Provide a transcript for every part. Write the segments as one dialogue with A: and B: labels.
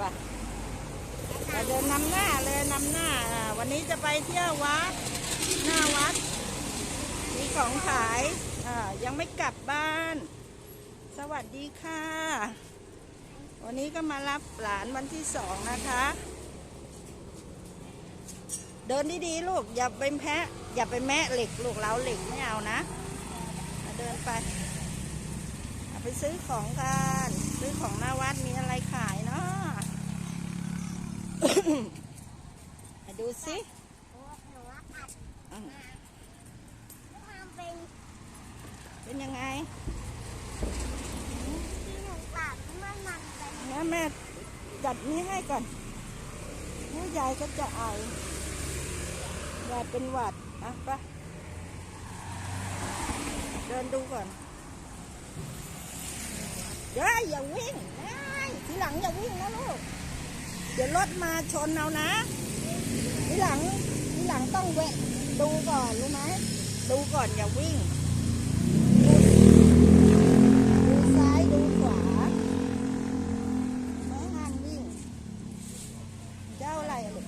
A: ไปไปเดินนำหน้าเลยนำหน้า วันนี้จะไปเที่ยววัด หน้าวัด มีของขายยังไม่กลับบ้าน สวัสดีค่ะ วันนี้ก็มารับหลานวันที่สองนะคะ เดินดีๆลูก อย่าไปแพะ อย่าไปแมะเหล็กลูกเล้าเหล็กไม่เอานะ เดินไป ไปซื้อของกัน ซื้อของหน้าวัดมีอะไรขาย ดูสิ
B: เป็น
A: ยังไง
B: ที่หนูปากมันมันเป็น
A: นะแม่จัดนี้ให้ก่อนนี่ยายก็จะเอายายเป็นหวัดอะไปเดินดูก่อนเดี๋ยวอย่าวิ่งเอ้ยทีหลังอย่าวิ่งนะลูก ดี๋ยวรถมาชนเอานะทีหลังทีหลังต้องแวะดูก่อนรู้ไหมดูก่อนอย่าวิ่ง ดูซ้ายดูขวาไม่หันวิ่ง เจ้าอะไรลูก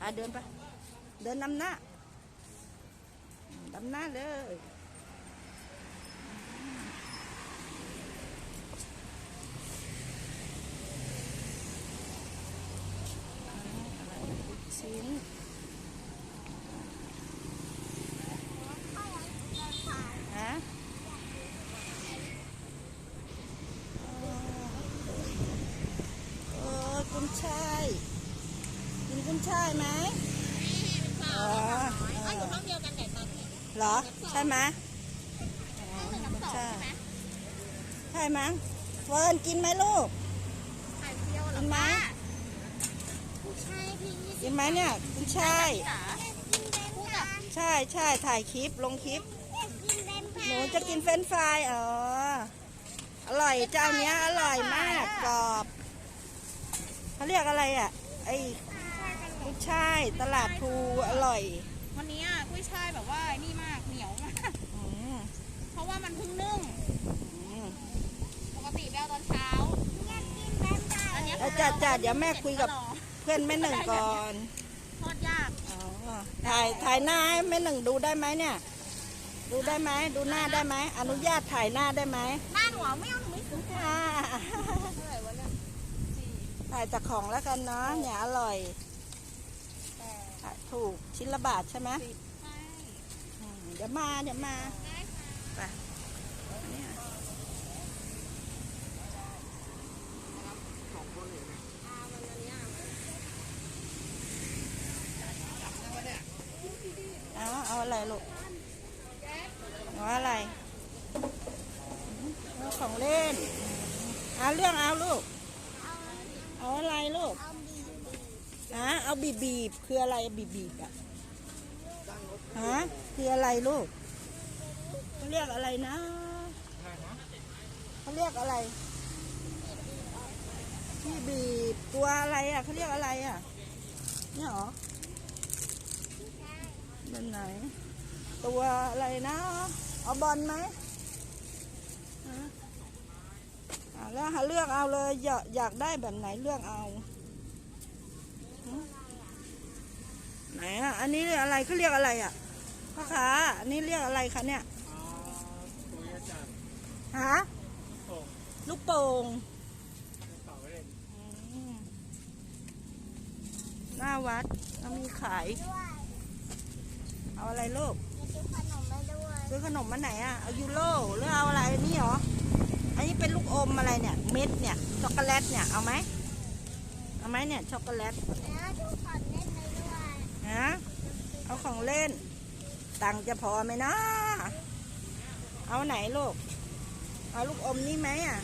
A: อะเดินไป เดินนำหน้านำหน้าเลยชิ้น ฮะเออคุณ ชายกินคุณชายไหมอ๋อ
B: อ๋ออยู่ห้องเดียวกันแต่ตอนนี้
A: เหรอ ใช่ไหมอ๋อ
B: หนึ่งกับ
A: คุณ
B: สอง
A: ชาย
B: ใช่ไหม
A: ใช่มั้งเฟิร์นกินไหมลูก
B: ถ่ายเที่ยวเหร
A: กิ
B: อน
A: ไหม
B: ใช่พี่
A: กินไหมเนี่ยคุณชาย
B: กินเป็นพูดกับ
A: ใช่ใช่ถ่ายคลิปลงคลิป
B: กินเป็น
A: หนูจะกินเฟรนช์ฟรายอ๋ออร่อยเจ้าเนี้ยอร่อยมากกรอบ เขาเรียกอะไรอะ ไอ้กุ้ยช่ายตลาดภูอร่อย
C: วันนี้อะกุ้ยช่ายแบบว่านี่มากเหนียวมาก
A: อืม
C: เพราะว่ามันเพิ่งนึ่ง
A: อืม
C: ปกติแววตอนเช้า
B: อยากกินเป็นไก่
C: อันเนี้ย
A: แล้วจ้าจ้าเดี๋ยวแม่คุยกับ
C: รอ
A: เพื่อนแม่หนึ่งก่อน
C: ทอดยาก
A: อ๋อถ่ายถ่ายหน้าให้แม่หนึ่งดูได้ไหมเนี่ย ดูได้ไหมดูหน้าได้ไหมอนุญาตถ่ายหน้าได้ไหม
C: หน้าหนูอะไม่เอาหนูไม่ซื้อ
A: อ่า
C: เท่าไหร่วะเนี่ยสี่
A: ถ่ายจากของแล้วกันเนาะเนี่ยอร่อย
C: แปด
A: อะถูกชิ้นละบาทใช่ไหม
C: สิบใช่
A: อืมเดี๋ยวมาเดี๋ยวมา
C: ได้ค่ะ
A: ไปเนี่ย
C: อ่ามันอันเนี้ย
A: เอาเอาอะไรลูกเอาอะไรเอาของเล่นเอาเรื่องเอาลูก เอาอะไรลูก
B: เอาดี
A: ฮะเอาบีบบีบคืออะไรบีบบีบอะฮะคืออะไรลูกเขาเรียกอะไรนะเขาเรียกอะไรที่บีบตัวอะไรอะเขาเรียกอะไรอะเนี่ยเหรอเป็นไหน ตัวอะไรนะเอาบอลไหมฮะอะ แล้วหาเลือกเอาเลยอยากอยากได้แบบไหนเลือกเอาหึไหนอะอันนี้เรียกอะไรเขาเรียกอะไรอะพ่อค้าอันนี้เรียกอะไรคะเนี่ยฮะลูกโป่งอืมหน้าวัดเขามีขาย
B: ด้วย
A: เอาอะไรลูก
B: จะซื้อขนมมาด้วย
A: ซื้อขนมมาไหนอะเอายูโรหรือเอาอะไรนี่เหรออั นนี้เป็นลูกอมอะไรเนี่ย เม็ดเนี่ย ช็อกโกแลตเนี่ย เอาไหม เอาไหมเนี่ย ช็อกโกแลต
B: แล้วดูขอนเล่นไปด้วย
A: ฮะเอาของเล่น ตังค์จะพอไหมนะเอาไหนลูก เอาลูกอมนี่ไหมอะ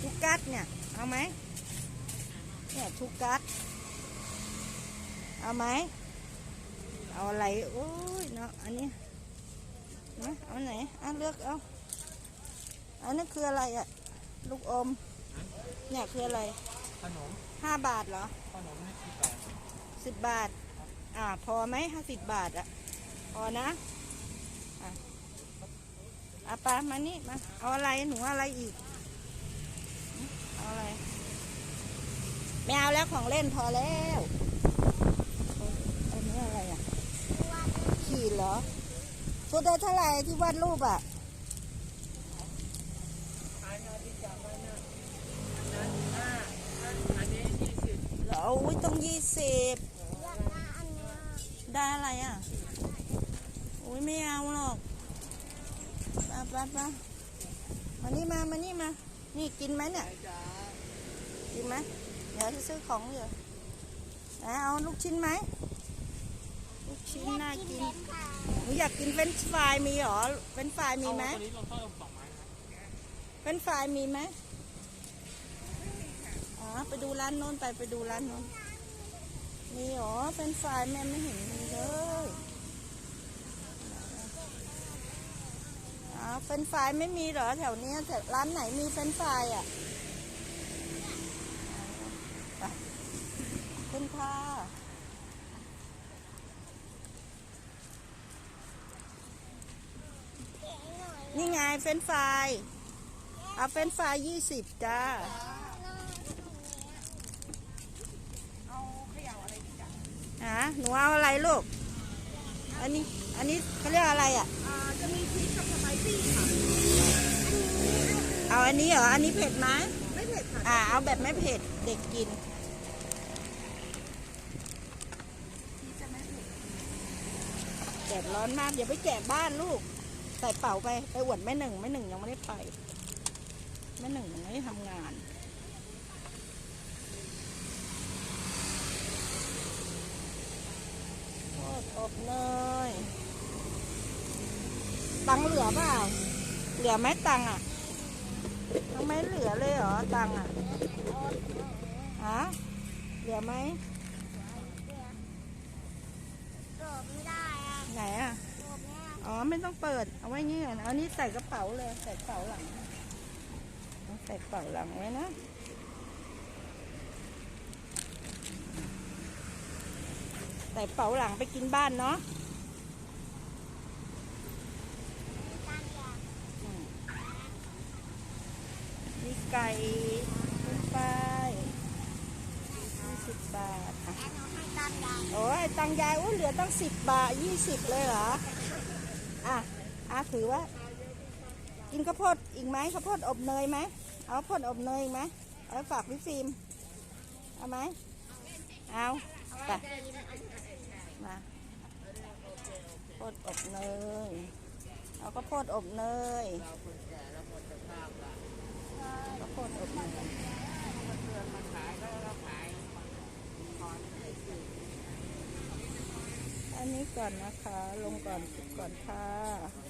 A: ทุกกัดเนี่ย เอาไหมเนี่ยทุกกัดเอาไหม เอาอะไร โอ้ยเนาะ อันนี้นะเอาไหน เอาเลือกเอา อันนี้คืออะไรอะ ลูกอม เนี่ยคืออะไร
D: ขนม
A: ห้าบาทเหรอ
D: ขนมนี่สิบบาท
A: สิบบาท อ่า พอไหมห้าสิบบาทอะพอนะ อะออาปามานี่มา เอาอะไรหนูเอาอะไรอีก เอาอะไร ไม่เอาแล้วของเล่นพอแล้วอันนี้อะไรอะ ขีดเหรอตัวได้เท่าไหร่ที่วาดรูปอะ
D: อันนี้ยี่สิบ
A: เหรออุ้ ยี่สิบ
B: ได้อะ
A: ไรอะ อุ้ยไม่เอาหรอกไปไปไปมานี่มามานี่มา นี่กินไหมเนี่ย กินไหมเดี๋ยวจะซื้อของอยู่ไหนเอาลูกชิ้นไหมลูกชิ้นน่ากินหนูอยากกินเฟรนช์ฟรายมีเหรอ เฟรนช์ฟรายมีไหม
D: เท่ากับสองไม้ครับ
A: เฟรนช์ฟรายมีไหมอ๋อ ไปดูร้านโน้นไปไปดูร้านโน้น มีหรอเฟรนช์ฟแม่ไม่เห็นมีเลยอ๋อเฟรนช์ฟไม่มีเหรอแถวเนี้ยแถวร้านไหนมีเฟนช์ฟอะไปขอบคุณค่ะ
B: นี่
A: ไงเฟนช์ฟเอาเฟนช์ฟยี่สิบจ้า ฮะหนูเอาอะไรลูก อันนี้ อันนี้เขาเรียกอะไรอะ
C: จะมีชีสกับสไปซี่ค่ะ
A: เอาอันนี้เหรอ อันนี้เผ็ดไหม
C: ไม่เผ็ดค่ะ
A: อ่า เอาแบบไม่เผ็ด เด็กกิน แดดร้อนมาก อย่าไปแกะบ้านลูก ใส่เป๋าไป ไปอวดแม่หนึ่ง แม่หนึ่งยังไม่ได้ไป แม่หนึ่งยังไม่ได้ทำงาน โค ตรอบเนยตังค์เหลือเปล่า เหลือไหมตังค์อะทำไมเหลือเลยเหรอตังค์อะฮะเหลือไหม
B: โดดไม่ได้อะ
A: ไหนอะ
B: โดดไม่ได้
A: อ๋อไม่ต้องเปิด เอาไว้งี้ก่อนเอานี่ใส่กระเป๋าเลย ใส่กระเป๋าหลังเอาใส่กระเป๋าหลังไว้นะ ส่กระเป๋าหลังไปกินบ้านเนาะ
B: การอยาก
A: อืมมีไก่มีปลายี่สิบบาทอะ
B: แอนหนูให้ตามอยาก
A: โอ้ยตังค์ยายโอ้ยเหลือตั้งสิบบาทยี่สิบเลยเหรอ อะ อะถือว่า กินข้าวโพดอีกไหมข้าวโพดอบเนยไหมเอาข้าวโพดอบเนยอีกไหมเอาไปฝากพี่ฟิล์มเอาไหมเอาไปมาข้าว โพดอบเนยเอาก็โพดอบเนย
D: เราคนแก่แล้วหมดสภาพละ
A: ก็โพดอบเนยมา
D: เตือนมาขายแล้วเราขายถอนให้สิ
A: อันนี้ก่อนนะคะ ลงก่อนก่อนค่ะ